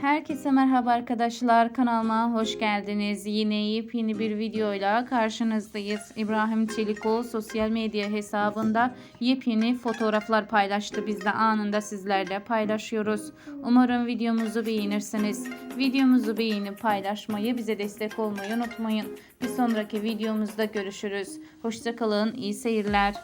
Herkese merhaba arkadaşlar kanalıma hoş geldiniz. Yine yepyeni bir videoyla karşınızdayız. İbrahim Çelikol sosyal medya hesabında yepyeni fotoğraflar paylaştı. Biz de anında sizlerle paylaşıyoruz. Umarım videomuzu beğenirsiniz. Videomuzu beğenip paylaşmayı, bize destek olmayı unutmayın. Bir sonraki videomuzda görüşürüz. Hoşçakalın, iyi seyirler.